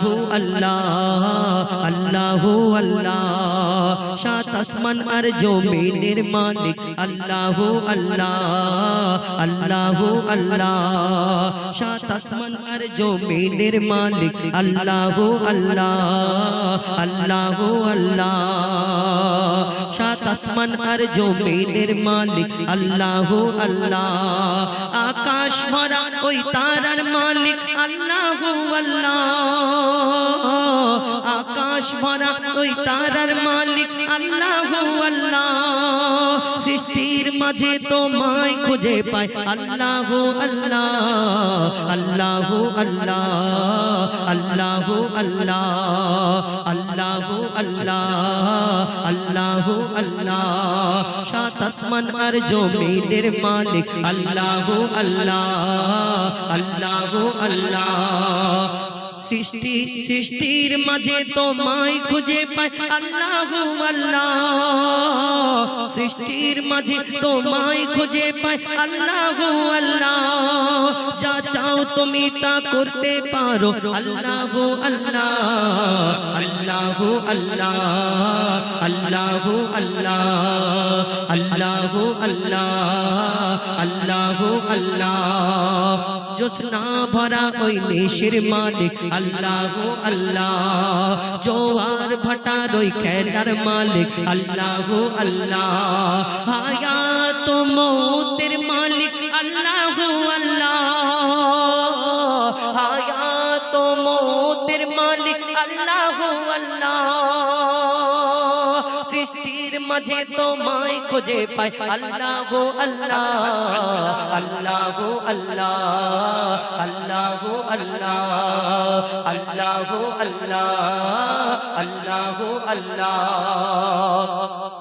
আল্লাহু আল্লাহ আল্লাহু আল্লাহ। সাত আসমান আর জমিনের মালিক আল্লাহু আল্লাহ আল্লাহু আল্লাহ। সাত আসমান আর জমিনের মালিক আল্লাহু আল্লাহ আল্লাহু আল্লাহ। সাত আসমান আর জমিনের মালিক আল্লাহু আল্লাহ। আকাশ ভরা ওই তারার মালিক আল্লাহ ভরা ওই তারার মালিক আল্লাহু আল্লাহ। সৃষ্টির মাঝে তোমায় খুঁজে পায় আল্লাহু আল্লাহ আল্লাহু আল্লাহ আল্লাহু আল্লাহ আল্লাহু আল্লাহ আল্লাহু আল্লাহ। সাত আসমান আর জমিনের মালিক আল্লাহু আল্লাহ আল্লাহু আল্লাহ। সৃষ্টি, সৃষ্টির মাঝে তোমায় খুঁজে পায় আল্লাহু আল্লাহ, সৃষ্টির মাঝে তোমায় খুঁজে পায় আল্লাহু আল্লাহ, যা চাও তুমি তা করতে পারো। আল্লাহু আল্লাহ আল্লাহু আল্লাহ আল্লাহু আল্লাহ আল্লাহু আল্লাহ। আল্লাহু আল্লাহ জোসনা ভরা ওই নেশের মালিক আল্লাহ আল্লাহ জোয়ার ভাটার ওই খেলার মালিক আল্লাহ আল্লাহ হায়াত মৌতের মালিক আল্লাহ আল্লাহ হায়াত মৌতের মালিক আল্লাহ আল্লাহ সৃষ্টির মাঝে তোমায় খুঁজে পাই। আল্লাহ গো আল্লাহ আল্লাহ গো আল্লাহ আল্লাহ গো আল্লাহ আল্লাহ আল্লাহ আল্লাহ আল্লাহ।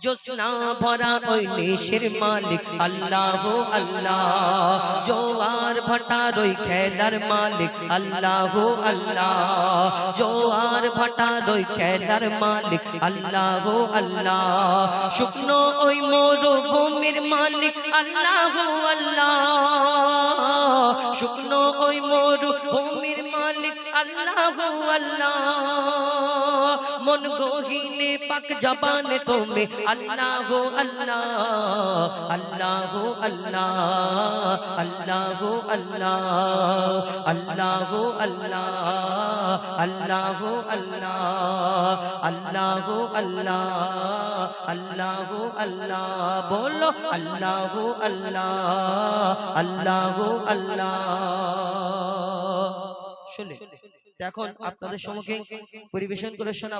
জোসনা ভরা ওই নেশের মালিক, আল্লাহ আল্লাহ। জোয়ার ভাটার ওই খেলার মালিক, আল্লাহ আল্লাহ। জোয়ার ভাটার ওই খেলার মালিক, আল্লাহ আল্লাহ। শুকনো ওই মরুভূমির মালিক, আল্লাহ আল্লাহ। শুকনো ওই মরুভূমির মালিক, আল্লাহ আল্লাহ। মন গহিনে পাক জবানে তুমি আল্লাহ গো আল্লাহ আল্লাহ গো আল্লাহ আল্লাহ গো আল্লাহ আল্লাহ গো আল্লাহ আল্লাহ গো আল্লাহ আল্লাহ গো আল্লাহ আল্লাহ গো আল্লাহ, বলো আল্লাহ আল্লাহ আল্লাহ আল্লাহ। শুনলে এখন আপনাদের সম্মুখে পরিবেশন করে শোনা